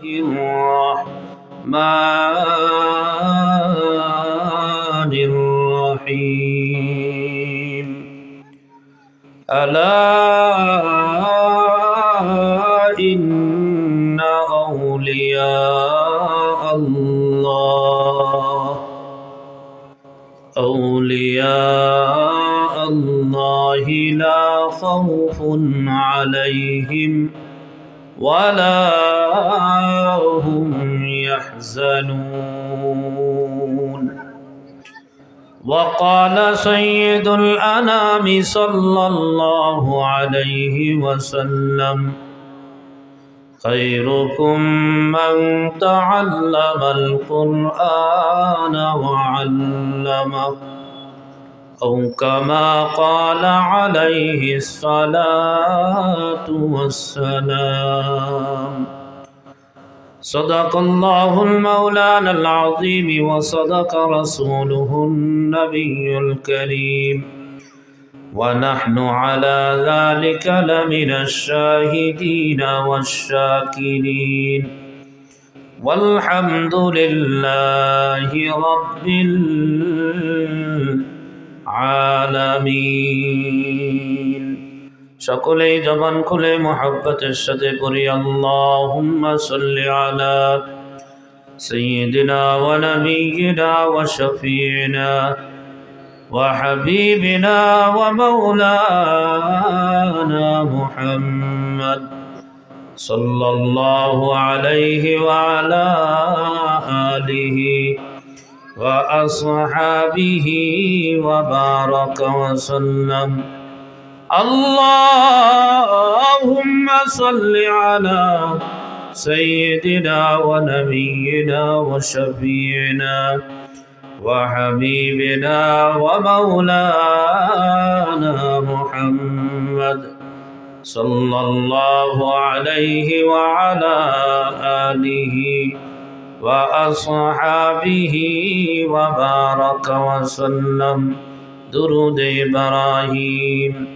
الرحمن الرحيم ألا إن أولياء الله أولياء الله لا خوف عليهم ولا يحزنون. وقال سيد الأنام صلى الله عليه وسلم خيركم من تعلم القرآن وعلمه أو كما قال عليه الصلاة والسلام. صدق الله المولانا العظيم وصدق رسوله النبي الكريم. ونحن على ذلك لمن الشاهدين والشاكرين. والحمد لله رب العالمين. সকলেই জবান খুলে মোহাব্বতের সাথে করি আল্লাহুম্মা সাল্লি আলা سيدنا ونبينا وشفيعنا وحبيبنا ومولانا محمد صلى الله عليه وعلى آله وأصحابه وبارك وسلم اللهم صل على سيدنا ونبينا وشفيعنا وحبيبنا ومولانا محمد صلى الله عليه وعلى آله وأصحابه وبارك وسلم. درود إبراهيم.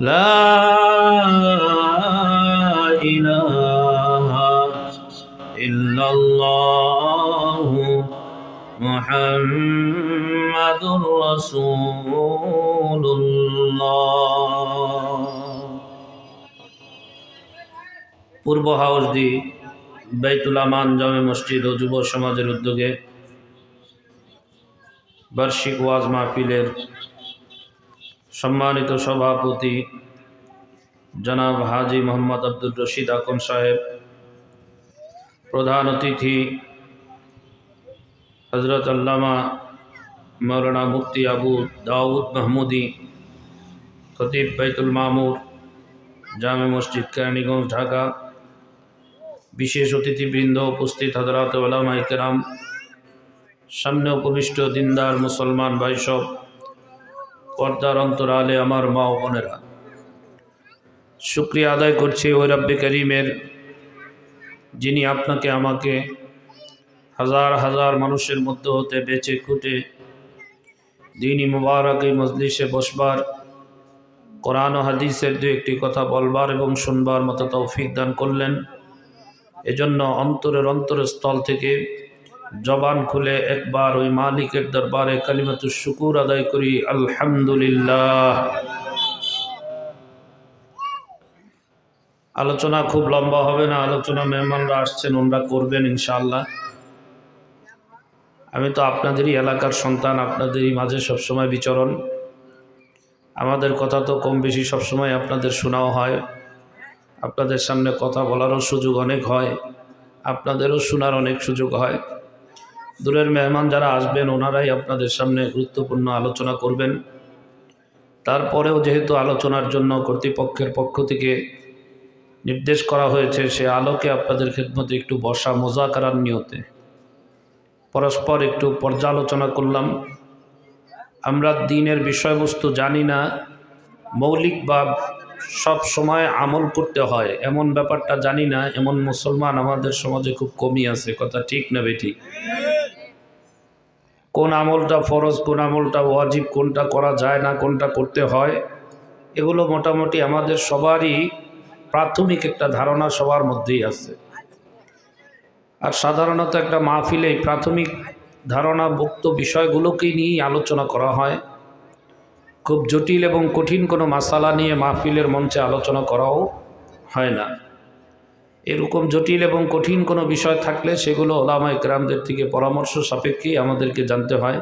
لا إله إلا الله لا إله إلا الله محمد رسول الله পূর্ব হাউসদি বাইতুল আমান জামে মসজিদ ও যুব সমাজের উদ্যোগে বার্ষিক ওয়াজ মাহফিলের সম্মানিত সভাপতি জনাব হাজি মোহাম্মদ আব্দুর রশিদ আকন সাহেব, প্রধান অতিথি হজরত আল্লামা মৌলানা মুফতি আবু দাউদ মাহমুদি, খতিব বাইতুল মামুর, জামে মসজিদ কেরানীগঞ্জ, ঢাকা, বিশেষ অতিথিবৃন্দ উপস্থিত হজরত ওলামা ইকরাম সামনে উপবিষ্ট দিনদার মুসলমান ভাই সব পর্দার অন্তরালে আমার মা ও বোনেরা। শুক্রিয়া আদায় করছি ওই রব্বে করিমের, যিনি আপনাকে আমাকে হাজার হাজার মানুষের মধ্যে হতে বেঁচে খুঁটে দিনই মুবারক এই মজলিসে বসবার, কোরআন ও হাদিসের দু একটি কথা বলবার এবং শুনবার মতো তৌফিক দান করলেন। এজন্য অন্তরের অন্তরের স্থল থেকে জবান খুলে একবার ওই মালিকের দরবারে কালিমাতু শুকুর আদায় করি, আলহামদুলিল্লাহ। আলোচনা খুব লম্বা হবে না, আলোচনা মেহমানরা আসছেন, ওনারা করবেন ইনশাল্লাহ আমি তো আপনাদেরই এলাকার সন্তান, আপনাদেরই মাঝে সবসময় বিচরণ। আমাদের কথা তো কম বেশি সবসময় আপনাদের শোনাও হয়। আপনাদের সামনে কথা বলারও সুযোগ অনেক হয়, আপনাদেরও শোনার অনেক সুযোগ হয়। দূরের মেহমান যারা আসবেন, ওনারাই আপনাদের সামনে গুরুত্বপূর্ণ আলোচনা করবেন। তারপরেও যেহেতু আলোচনার জন্য কর্তৃপক্ষের পক্ষ থেকে নির্দেশ করা হয়েছে, সে আলোকে আপনাদের খেদমতে একটু বসা মজা করার নিয়তে। পরস্পর একটু পর্যালোচনা করলাম। আমরা দিনের বিষয়বস্তু জানি না, মৌলিক বা সব সময় আমল করতে হয়, এমন ব্যাপারটা জানি না, এমন মুসলমান আমাদের সমাজে খুব কমই আছে, কথা ঠিক না বেঠিক কোন আমলটা ফরজ, কোন আমলটা ওয়াজিব, কোনটা করা যায় না, কোনটা করতে হয়, এগুলো মোটামুটি আমাদের সবারই প্রাথমিক একটা ধারণা সবার মধ্যেই আছে। আর সাধারণত একটা মাহফিলে প্রাথমিক ধারণা ভুক্ত বিষয়গুলোকেই নিয়েই আলোচনা করা হয়। খুব জটিল এবং কঠিন কোনো মাসালা নিয়ে মাহফিলের মঞ্চে আলোচনা করাও হয় না। এরকম জটিল এবং কঠিন কোনো বিষয় থাকলে সেগুলো ওলামা ইকরামদের থেকে পরামর্শ সাপেক্ষেই আমাদেরকে জানতে হয়।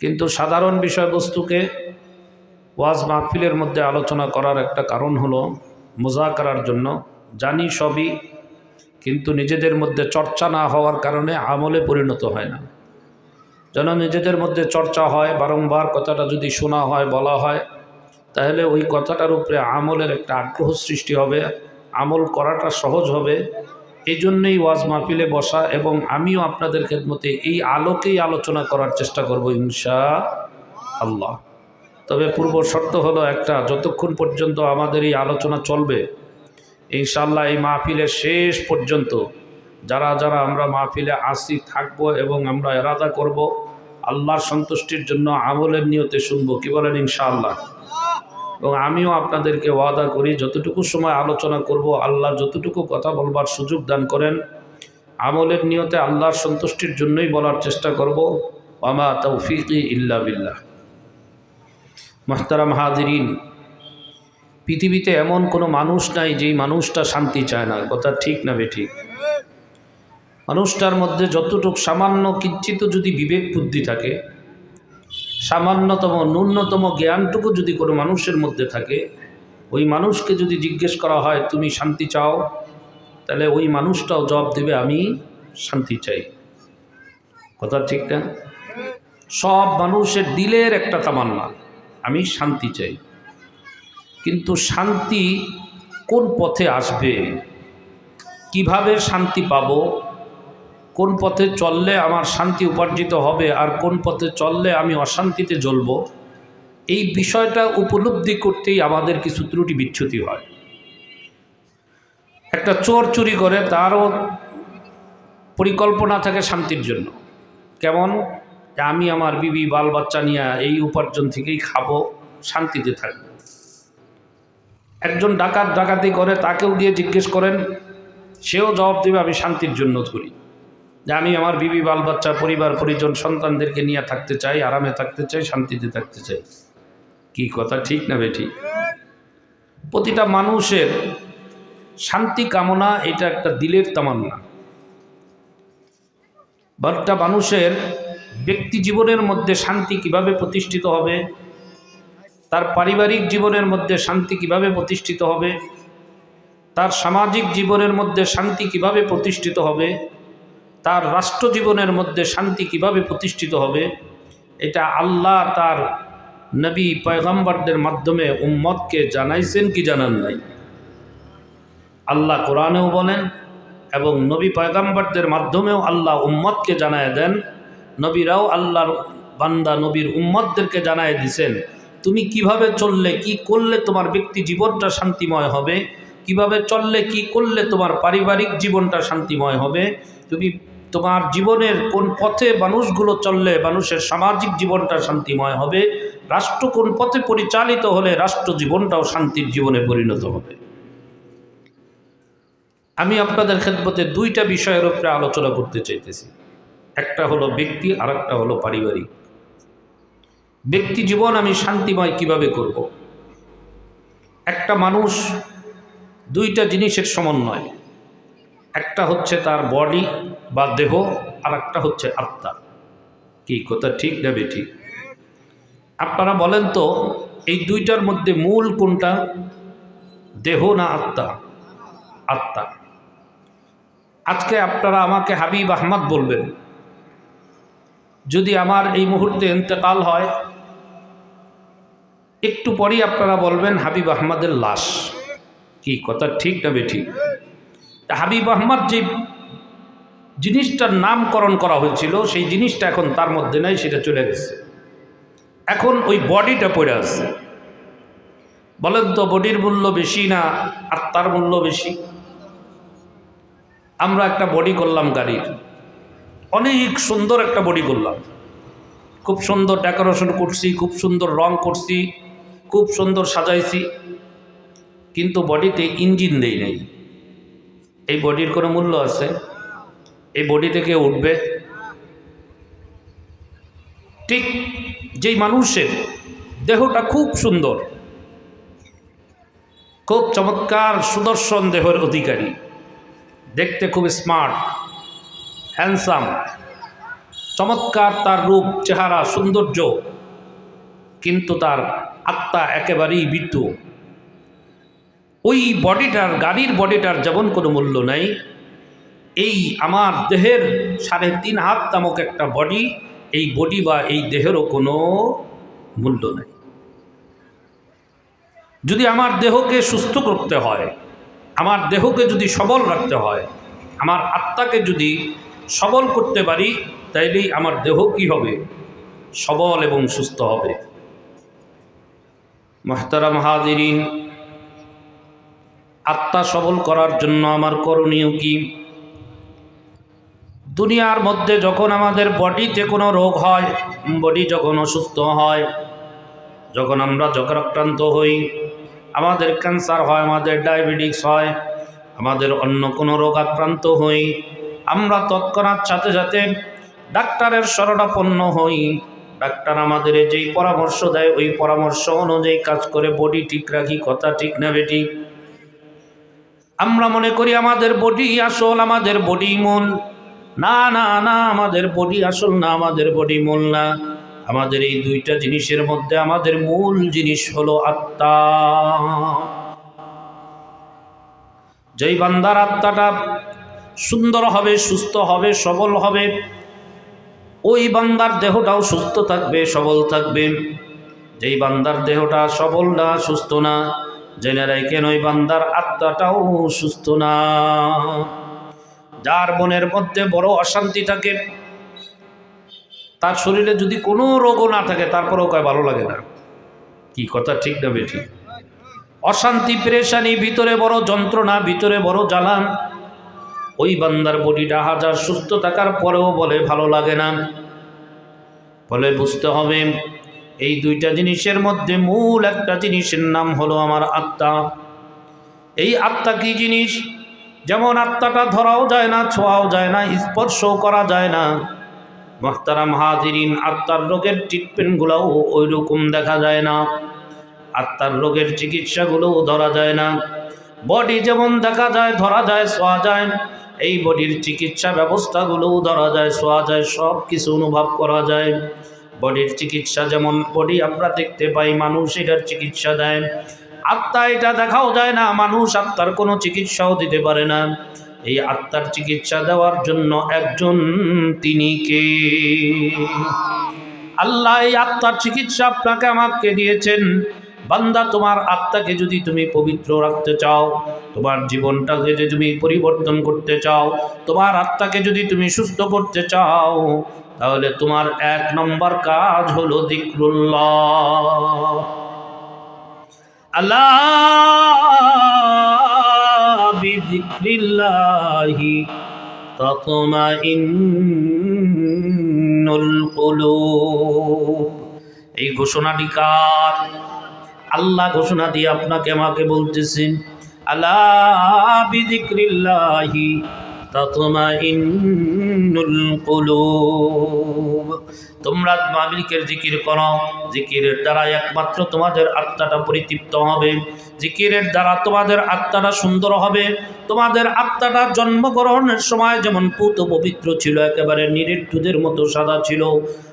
কিন্তু সাধারণ বিষয়বস্তুকে ওয়াজ মাহফিলের মধ্যে আলোচনা করার একটা কারণ হলো মোজা করার জন্য। জানি সবই, কিন্তু নিজেদের মধ্যে চর্চা না হওয়ার কারণে আমলে পরিণত হয় না। যেন নিজেদের মধ্যে চর্চা হয়, বারংবার কথাটা যদি শোনা হয়, বলা হয়, তাহলে ওই কথাটার উপরে আমলের একটা আগ্রহ সৃষ্টি হবে। আমল করাটা সহজ হবে। এই জন্যই ওয়াজ মাহফিলে বসা এবং আমিও আপনাদের খেদমতে এই আলোকেই আলোচনা করার চেষ্টা করব ইনশা আল্লাহ। তবে পূর্ব শর্ত হলো একটা, যতক্ষণ পর্যন্ত আমাদের এই আলোচনা চলবে ইনশাল্লাহ এই মাহফিলের শেষ পর্যন্ত যারা যারা আমরা মাহফিলে আসি, থাকব এবং আমরা এরাদা করব, আল্লাহর সন্তুষ্টির জন্য আমলের নিয়তে শুনব। কি বলেন ইনশাআল্লাহ? এবং আমিও আপনাদেরকে ওয়াদা করি, যতটুকু সময় আলোচনা করব, আল্লাহ যতটুকু কথা বলবার সুযোগ দান করেন। আমলের নিয়তে আল্লাহর সন্তুষ্টির জন্যই বলার চেষ্টা করব। আমা তৌফিকি ইল্লা বিল্লাহ। মাহতারাম হাজিরিন, পৃথিবীতে এমন কোনো মানুষ নাই যেই মানুষটা শান্তি চায় না। কথা ঠিক না বে ঠিক? মানুষটার মধ্যে যতটুক সামান্য কিঞ্চিত যদি বিবেক বুদ্ধি থাকে সামান্যতম, ন্যূনতম জ্ঞানটুকু যদি কোনো মানুষের মধ্যে থাকে, ওই মানুষকে যদি জিজ্ঞেস করা হয়, তুমি শান্তি চাও? তাহলে ওই মানুষটাও জবাব দেবে, আমি শান্তি চাই। কথা ঠিক না? সব মানুষের দিলের একটা তামান্না, আমি শান্তি চাই। কিন্তু শান্তি কোন পথে আসবে? কীভাবে শান্তি পাব? কোন পথে চললে আমার শান্তি উপার্জিত হবে আর কোন পথে চললে আমি অশান্তিতে জ্বলব? এই বিষয়টা উপলব্ধি করতেই আমাদের কিছু ত্রুটি বিচ্ছুতি হয়। একটা চোর চুরি করে তারও পরিকল্পনা থাকে শান্তির জন্য। কেমন? আমি আমার বিবি বাল বাচ্চা নিয়ে এই উপার্জন থেকেই খাব, শান্তিতে থাকব। একজন ডাকাত ডাকাতি করে তাকেও গিয়ে জিজ্ঞেস করেন, সেও জবাব দেবে আমি শান্তির জন্য করি। যে আমি আমার বিবি বাল বাচ্চা পরিবার, পরিজন, সন্তানদেরকে নিয়ে থাকতে চাই, আরামে থাকতে চাই, শান্তিতে থাকতে চাই। কি কথা? ঠিক না বেঠিক প্রতিটা মানুষের শান্তি কামনা, এটা একটা দিলের তামান্না। একটা মানুষের ব্যক্তি জীবনের মধ্যে শান্তি কীভাবে প্রতিষ্ঠিত হবে? তার পারিবারিক জীবনের মধ্যে শান্তি কীভাবে প্রতিষ্ঠিত হবে? তার সামাজিক জীবনের মধ্যে শান্তি কীভাবে প্রতিষ্ঠিত হবে? তার রাষ্ট্র জীবনের মধ্যে শান্তি কীভাবে প্রতিষ্ঠিত হবে, এটা আল্লাহ তার নবী পয়গম্বরদের মাধ্যমে উম্মতকে জানাইছেন কি জানান নাই। আল্লাহ কোরআনেও বলেন এবং নবী পয়গম্বরদের মাধ্যমেও আল্লাহ উম্মতকে জানায় দেন। নবীরাও আল্লাহর বান্দা, নবীর উম্মতদেরকে জানায় দিছেন, তুমি কীভাবে চললে, কি করলে তোমার ব্যক্তি জীবনটা শান্তিময় হবে? কীভাবে চললে, কি করলে তোমার পারিবারিক জীবনটা শান্তিময় হবে? তুমি তোমার জীবনের কোন পথে মানুষগুলো চললে মানুষের সামাজিক জীবনটা শান্তিময় হবে? রাষ্ট্র কোন পথে পরিচালিত হলে রাষ্ট্র জীবনটাও শান্তির জীবনে পরিণত হবে? আমি আপনাদের ক্ষেত্রে দুইটা বিষয়ের উপরে আলোচনা করতে চাইতেছি। একটা হলো ব্যক্তি আর একটা হলো পারিবারিক। ব্যক্তি জীবন আমি শান্তিময় কীভাবে করব। একটা মানুষ দুইটা জিনিসের সমন্বয়। একটা হচ্ছে তার বডি বা দেহ আর একটা হচ্ছে আত্মা। কি কথা ঠিক না ঠিক আপনারা বলেন তো, এই দুইটার মধ্যে মূল কোনটা? দেহ না আত্মা? আত্মা। আজকে আপনারা আমাকে হাবিব আহমদ বলবেন, যদি আমার এই মুহূর্তে ইন্তেকাল হয়, একটু পরেই আপনারা বলবেন হাবিব আহমদের লাশ। কি কথা ঠিক না ঠিক হাবিব আহমদ যে জিনিসটার নামকরণ করা হয়েছিল, সেই জিনিসটা এখন তার মধ্যে নাই, সেটা চলে গেছে। এখন ওই বডিটা পড়ে আছে। বলেন তো, বডির মূল্য বেশি না আত্মার মূল্য বেশি? আমরা একটা বডি করলাম গাড়ির। অনেক সুন্দর একটা বডি করলাম। খুব সুন্দর ডেকোরেশন করছি, খুব সুন্দর রং করছি, খুব সুন্দর সাজাইছি। কিন্তু বডিতে ইঞ্জিন দেই নেই। এই বডির কোনো মূল্য আছে? এই বডি থেকে উঠবে। ঠিক যেই মানুষের দেহটা খুব সুন্দর, খুব চমৎকার সুদর্শন দেহের অধিকারী, দেখতে খুব স্মার্ট, হ্যান্ডসাম, চমৎকার তার রূপ, চেহারা, সৌন্দর্য, কিন্তু তার আত্মা একেবারেই বিদ্যু ওই বডিটার, গাড়ির বডিটার যেমন কোনো মূল্য নাই এই আমার দেহের সাড়ে তিন হাত নামক একটা বডি এই বডি বা এই দেহেরও কোনো মূল্য নেই। যদি আমার দেহকে সুস্থ করতে হয়, আমার দেহকে যদি সবল রাখতে হয়, আমার আত্মাকে যদি সবল করতে পারি, তাইলেই আমার দেহ কি হবে? সবল এবং সুস্থ হবে। মাহতারাম হাজিরিন, আত্মা সবল করার জন্য আমার করণীয় কি? দুনিয়ার মধ্যে যখন আমাদের বডিতে কোনো রোগ হয় বডি যখন অসুস্থ হয়, যখন আমরা যক্রাক্রান্ত হই, আমাদের ক্যান্সার হয়, আমাদের ডায়াবেটিস হয়, আমাদের অন্য কোনো রোগ আক্রান্ত হই, আমরা তৎক্ষণাৎ সাথে সাথে ডাক্তারের শরণাপন্ন হই। ডাক্তার আমাদের যেই পরামর্শ দেয়, ওই পরামর্শ অনুযায়ী কাজ করে বডি ঠিক রাখি, কথা ঠিক না বেটি আমরা মনে করি আমাদের বডি আসল, আমাদের বডি মূল না না না, আমাদের বডি আসল না, আমাদের বডি মূল না। আমাদের এই দুইটা জিনিসের মধ্যে আমাদের মূল জিনিস হলো আত্মা। যেই বান্দার আত্মাটা সুন্দর হবে, সুস্থ হবে, সবল হবে, ওই বান্দার দেহটাও সুস্থ থাকবে, সবল থাকবে। যেই বান্দার দেহটা সবল না, সুস্থ না, জেনে রাখেন ওই বান্দার আত্মাটাও সুস্থ না। যার মনের মধ্যে বড় অশান্তি থাকে, তার শরীরে যদি কোনো রোগও না থাকে, তারপরেও কয় ভালো লাগে না। কি কথা ঠিক না বেঠি? অশান্তি, পেরেশানি, ভিতরে বড় যন্ত্রণা, ভিতরে বড় জ্বালান ওই বান্দার বডিটা হাজার সুস্থ থাকার পরেও বলে ভালো লাগে না। বলে বুঝতে হবে, এই দুইটা জিনিসের মধ্যে মূল একটা জিনিসের নাম হলো আমার আত্মা। এই আত্মা কি জিনিস? যেমন আত্মাটা ধরাও যায় না, ছোঁয়াও যায় না, স্পর্শও করা যায় না। মোহতারাম হাজিরিন, আত্মার রোগের ট্রিটমেন্টগুলোও ওই রকম দেখা যায় না। আত্মার রোগের চিকিৎসাগুলোও ধরা যায় না। বডি যেমন দেখা যায়, ধরা যায়, ছোঁয়া যায়, এই বডির চিকিৎসা ব্যবস্থাগুলোও ধরা যায়, ছোঁয়া যায় সব কিছু অনুভব করা যায়। বডির চিকিৎসা যেমন বডি আমরা দেখতে পাই, মানুষ এটার চিকিৎসা দেয়। আত্মা এটা দেখাও যায় না, মানুষ আত্মার কোনো চিকিৎসাও দিতে পারে না। এই আত্মার চিকিৎসা দেওয়ার জন্য একজন তিনি কে? আল্লাহ এই আত্মার চিকিৎসা আপনাকে আমাকে দিয়েছেন। বান্দা, তোমার আত্মাকে যদি তুমি পবিত্র রাখতে চাও, তোমার জীবনটাকে যদি তুমি পরিবর্তন করতে চাও, তোমার আত্মাকে যদি তুমি সুস্থ করতে চাও, তাহলে তোমার এক নম্বর কাজ হলো দিকরুল্লাহ আল্লাহ বিযিক্রিল্লাহি তাতমাইন্নুল এই ঘোষণাটি কার? আল্লাহ ঘোষণা দিয়ে আপনাকে আমাকে বলতেছেন আল্লাহ তোমরা মালিকের জিকির করো। জিকিরের দ্বারা একমাত্র তোমাদের আত্মাটা পরিতৃপ্ত হবে। জিকিরের দ্বারা তোমাদের আত্মাটা সুন্দর হবে। তোমাদের আত্মাটা জন্মগ্রহণের সময় যেমন পুত পবিত্র ছিল, একেবারে নিরেট দুধের মতো সাদা ছিল।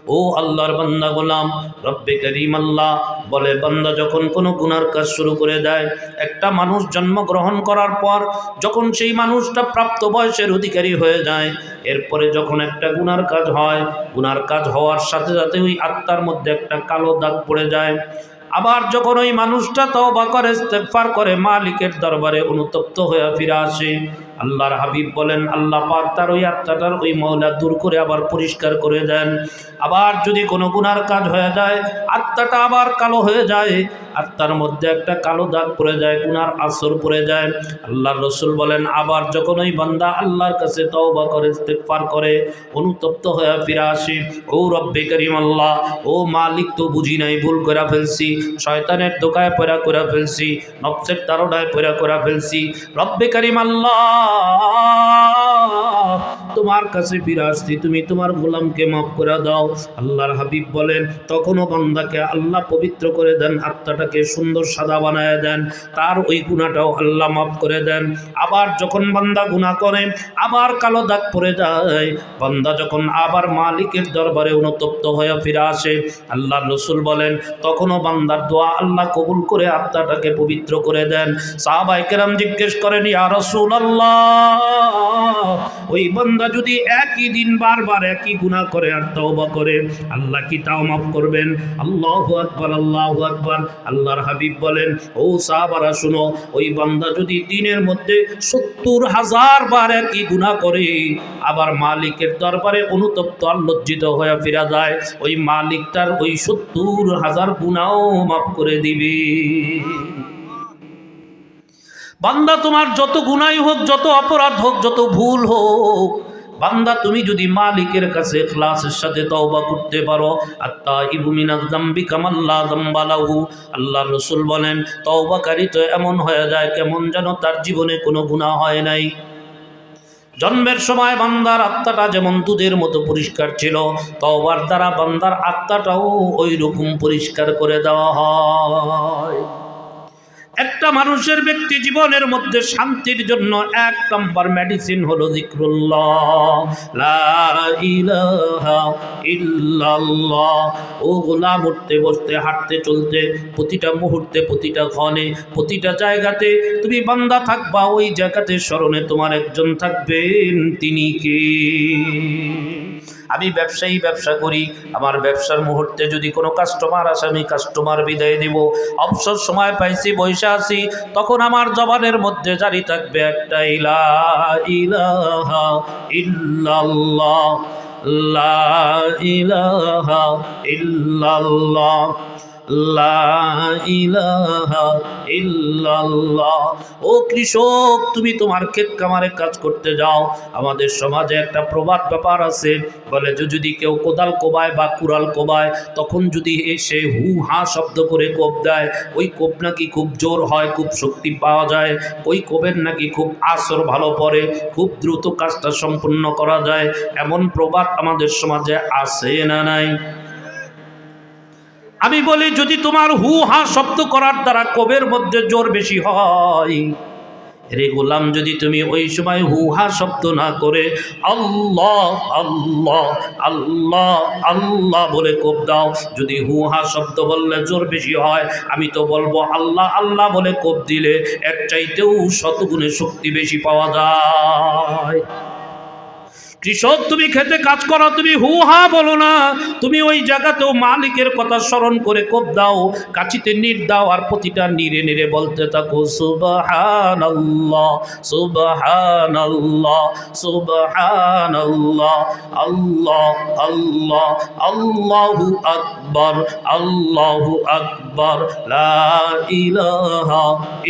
ও আল্লাহর বান্দা গোলাম, রব্বে করিম আল্লাহ, বলে বান্দা যখন কোনো গুনার কাজ শুরু করে দেয়, একটা মানুষ জন্মগ্রহণ করার পর যখন সেই মানুষটা প্রাপ্ত বয়সের অধিকারী হয়ে যায়, এরপরে যখন একটা গুনার কাজ হয়, গুনার কাজ হওয়ার সাথে সাথে ওই আত্মার মধ্যে একটা কালো দাগ পড়ে যায়। আবার যখন ওই মানুষটা তওবা করে, ইস্তেগফার করে, মালিকের দরবারে অনুতপ্ত হয়ে ফিরে আসে। আল্লাহর হাবিব বলেন, আল্লাহ পাক তার ওই আত্মাটার ওই ময়লা দূর করে আবার পরিষ্কার করে দেন। আবার যদি কোনো গুনার কাজ হয়ে যায়, আত্মাটা আবার কালো হয়ে যায়, আত্মার মধ্যে একটা কালো দাগ পড়ে যায়, গুনার আসর পড়ে যায়। আল্লাহর রসুল বলেন, আবার যখন ওই বান্দা আল্লাহর কাছে তওবা করে, ইস্তেগফার করে, অনুতপ্ত হয়ে ফিরে আসে, ও রব্বে করিম আল্লাহ, ও মালিক তো বুঝি নাই, ভুল করে ফেলছি, শয়তানের দোকায় পয়রা করে ফেলছি নবসের তারোডায় পয়রা করে ফেলছি, রব্বে করিম আল্লাহ আল্লাহ তোমার কাছে ফিরে আসছি, তুমি তোমার গোলামকে মাফ করে দাও। আল্লাহর হাবিব বলেন, তখনও বান্দাকে আল্লাহ পবিত্র করে দেন, আত্মাটাকে সুন্দর সাদা বানায় দেন, তার ওই গুণাটাও আল্লাহ মাফ করে দেন। আবার যখন বান্দা গুণা করে, আবার কালো দাগ পড়ে যায়। বান্দা যখন আবার মালিকের দরবারে অনুতপ্ত হয়ে ফিরে আসে আল্লাহ রসুল বলেন, তখনও বান্দার দোয়া আল্লাহ কবুল করে আত্মাটাকে পবিত্র করে দেন। সাহাবাই কেরাম জিজ্ঞেস করেন, ইয়া রসুল আল্লাহ ওই বান্দা যদি একই দিন বারবার একই গুনাহ করে আর তওবা করে, আল্লাহ কি তাও মাফ করবেন? আল্লাহু আকবার, আল্লাহ আকবার। আল্লাহর হাবিব বলেন, ও সাহাবারা, শুনো, ওই বান্দা যদি দিনের মধ্যে সত্তর হাজার বার একই গুনাহ করে, আবার মালিকের দরবারে অনুতপ্ত আর লজ্জিত হয়ে ফিরা যায়, ওই মালিক তার ওই সত্তর হাজার গুণাও মাফ করে দিবে। বান্দা তোমার যত গুণাই হোক, যত অপরাধ হোক, যত ভুল হোক বান্দা, তুমি যদি মালিকের কাছে ক্লাসের সাথে তওবা করতে পারো আত্মা ইবুমিনাজ দাম্বি কামাল্লা দাম্বালাহু আল্লাহ রসুল বলেন, তওবাকারী তো এমন হয়ে যায়, কেমন যেন তার জীবনে কোনো গুনাহ হয় নাই। জন্মের সময় বান্দার আত্মাটা যেমন দুধের মতো পরিষ্কার ছিল, তওবার দ্বারা বান্দার আত্মাটাও ওই রকম পরিষ্কার করে দেওয়া হয়। একটা মানুষের ব্যক্তি জীবনের মধ্যে শান্তির জন্য এক নম্বর মেডিসিন হলো জিক্রুল্লাহ। ও গোলাম উঠতে, বসতে, হাঁটতে, চলতে, প্রতিটা মুহূর্তে, প্রতিটা ক্ষণে, প্রতিটা জায়গাতে তুমি বান্দা থাকবা, ওই জায়গাতে স্মরণে তোমার একজন থাকবেন তিনি কে? আমি ব্যবসায়ী ব্যবসা করি, আমার ব্যবসার মুহূর্তে যদি কোনো কাস্টমার আসে, আমি কাস্টমার বিদায় দেব। অবসর সময় পাইছি বৈশা আছি, তখন আমার জবানের মধ্যে জারি থাকবে একটা, ইলা, ইলাহা, ইল্লাল্লাহ, লা, ইলাহা, ইল্লাল্লাহ। ও কৃষক, তুমি তোমার ক্ষেত কামারে কাজ করতে যাও। আমাদের সমাজে একটা প্রবাদ ব্যাপার আছে। বলে যে, যদি কেউ কোদাল কোবায় বা কুড়াল কোবায়, তখন যদি এসে হু হা শব্দ করে কোপ দেয়, ওই কোপ নাকি খুব জোর হয়, খুব শক্তি পাওয়া যায়। ওই কোপের নাকি খুব আসর ভালো পড়ে, খুব দ্রুত কাজটা সম্পূর্ণ করা যায়। এমন প্রবাদ আমাদের সমাজে আছে না নাই? আমি বলি, যদি তোমার হু, হা শব্দ করার দ্বারা কবের মধ্যে জোর বেশি হয়? রে গোলাম, যদি তুমি ওই সময় হু, হা শব্দ না করে আল্লাহ আল্লাহ আল্লাহ আল্লাহ বলে কোপ দাও, যদি হু, হা শব্দ বললে জোর বেশি হয়, আমি তো বলব আল্লাহ আল্লাহ বলে কোপ দিলে এক চাইতেও শতগুণে শক্তি বেশি পাওয়া যায়। কৃষক, তুমি খেতে কাজ করো, তুমি হু হা বলো না। তুমি ওই জায়গাতেও মালিকের কথা স্মরণ করে কোপ দাও কাছিতে নির দাও, আর প্রতিটা নিরে নিরে বলতে থাকো আল্লাহ আল্লাহ, আল্লাহু আকবার আল্লাহু আকবার, লা ইলাহা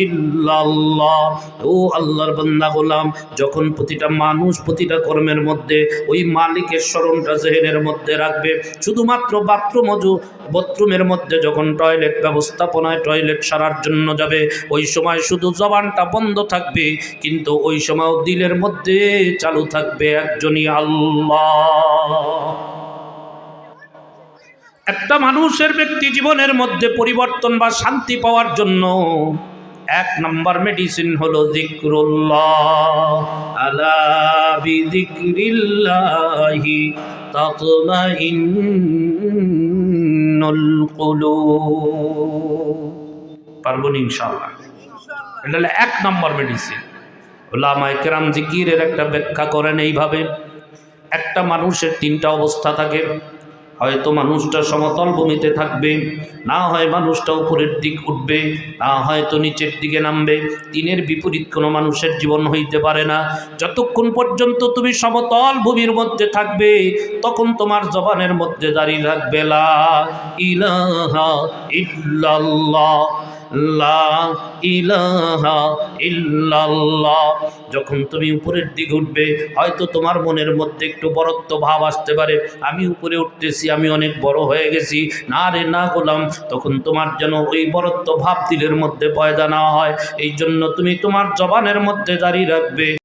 ইল্লাল্লাহ। ও আল্লাহর বান্দা গোলাম, যখন প্রতিটা মানুষ প্রতিটা কর্মের মধ্যে ওই মালিকের স্মরণটা জেহেনের মধ্যে রাখবে। শুধুমাত্র বাথরুম অজু বাথরুমের মধ্যে যখন টয়লেট ব্যবস্থাপনায় টয়লেট সারার জন্য যাবে, ওই সময় শুধু জবানটা বন্ধ থাকবে, কিন্তু ওই সময় দিলের মধ্যে চালু থাকবে একজনই আল্লাহ। একটা মানুষের ব্যক্তি জীবনের মধ্যে পরিবর্তন বা শান্তি পাওয়ার জন্য এক নম্বর মেডিসিন হলো জিক্রুল্লাহ। আলা বিযিক্রিল্লাহি তাতমাইন্নুল কুলুব। পারব না ইনশাআল্লাহ? এটা হলো এক নম্বর মেডিসিন ওলামায়ে কেরাম জিকিরের একটা ব্যাখ্যা করেন এইভাবে। একটা মানুষের তিনটা অবস্থা থাকে। হয়তো মানুষটা সমতল ভূমিতে থাকবে, না হয় মানুষটা উপরের দিক উঠবে, না হয়তো নিচের দিকে নামবে। তিনের বিপরীত কোনো মানুষের জীবন হইতে পারে না। যতক্ষণ পর্যন্ত তুমি সমতল ভূমির মধ্যে থাকবে, তখন তোমার জবানের মধ্যে দাঁড়িয়ে থাকবে, লা ইলাহা ইল্লাল্লাহ। লা ইলাহা যখন তুমি উপরের দিকে উঠবে, হয়তো তোমার মনের মধ্যে একটু বরত্ব ভাব আসতে পারে। আমি উপরে উঠতেছি, আমি অনেক বড় হয়ে গেছি। না রে, না গোলাম। তখন তোমার যেন ওই বরত্ব ভাব দিলের মধ্যে পয়দা না হয়। এই জন্য তুমি তোমার জবানের মধ্যে দাঁড়িয়ে রাখবে।